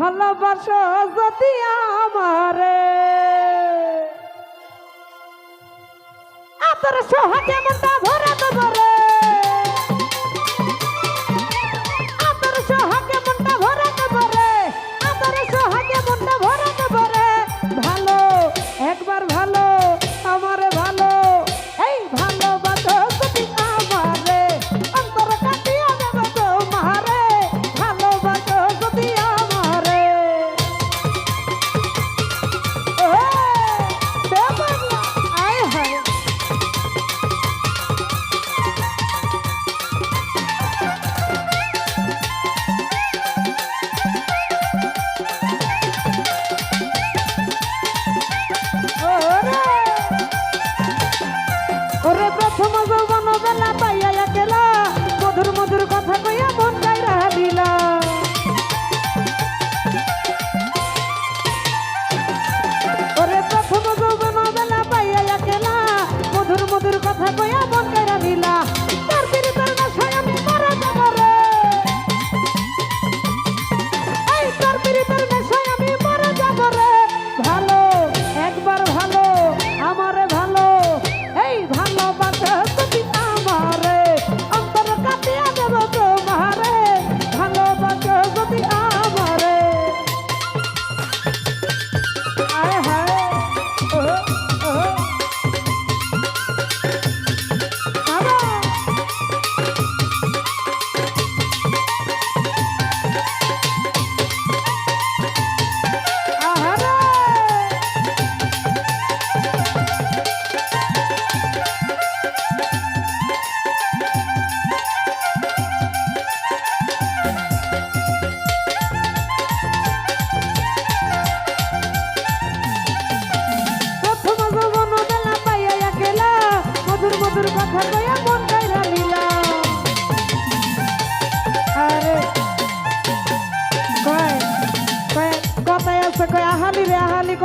ভালোবাসো যদি আমারে। আতর সোহাগে মনটা ভরে দেবো রে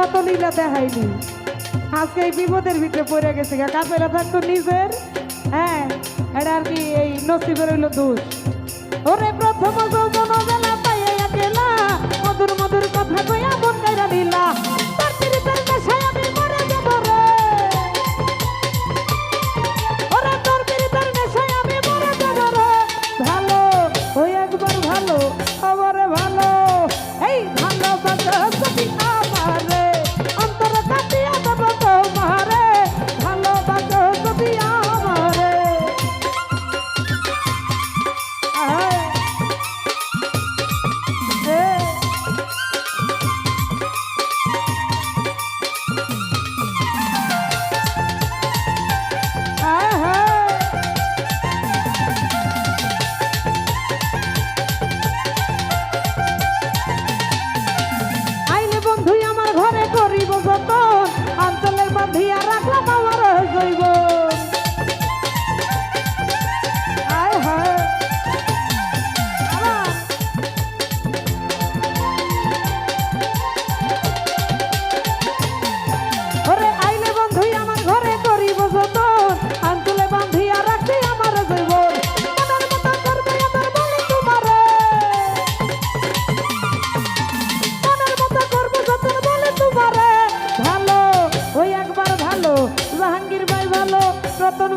কত লীলা দেখাইনি। আজকে এই বিপদের ভিতরে পড়ে গেছে কাপেরা থাকতো নিজের। হ্যাঁ এটা আর কি এই নসিবের হইল দোষ। ওরে প্রথম যৌবন বেলা পাইয়া গেলা। মধুর মধুর কথা কইয়া মন কাইরা দিলা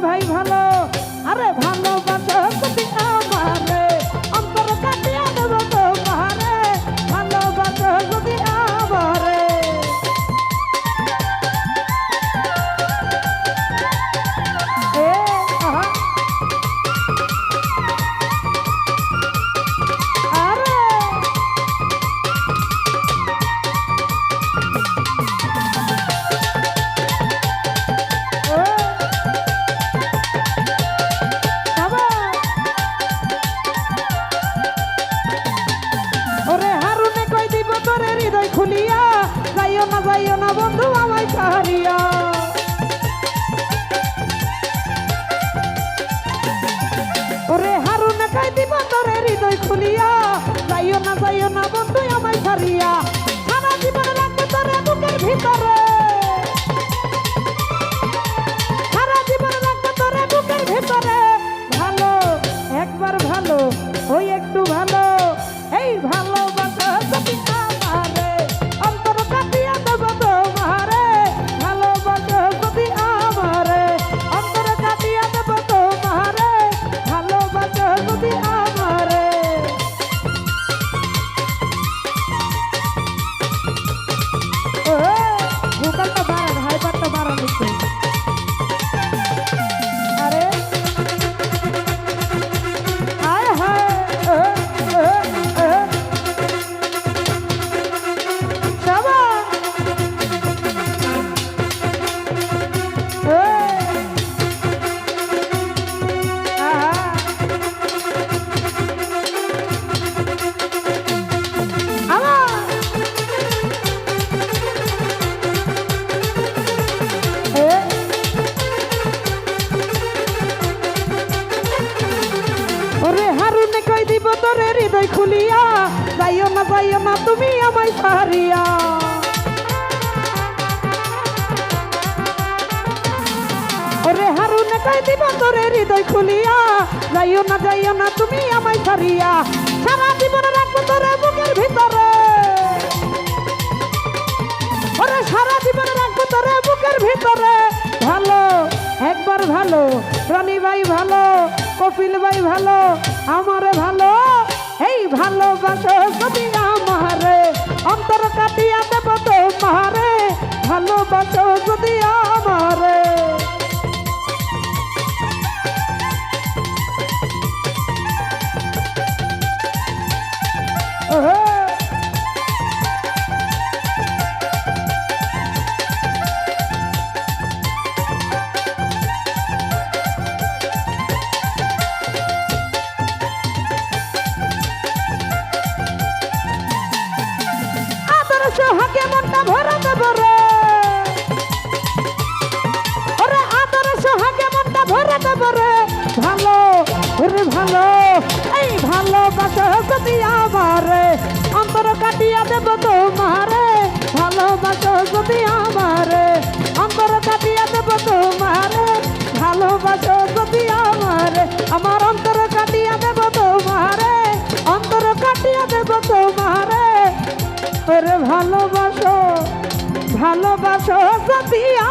ভাই ভালো? আরে ভালো হৃদয় খুলিয়া, যাইও না যাইও না বন্ধু, আমায় ছাড়িয়া ওরে হারুন খাই দিবা তোরে হৃদয় খুলিয়া, যাইও না যাইও না বন্ধু, আমায় ছাড়িয়া সারা জীবন রাখবে তোরে বুকের ভিতরে। তুমি আমায় সারিয়া ওরে দিব তোরে হৃদয় খুলিয়া। যাইও না যাইও না, তুমি আমায় সারিয়া। সারা জীবন রাখব তোরে বুকের ভিতরে। ওরে সারা জীবন রাখব তোরে বুকের ভিতরে। ভালো, একবার ভালো, রনি ভাই ভালো, কপিল ভাই ভালো, আমারে ভালো, এই ভালোবাসো যদি ভালোবাসো ভালোবাসো সতিয়া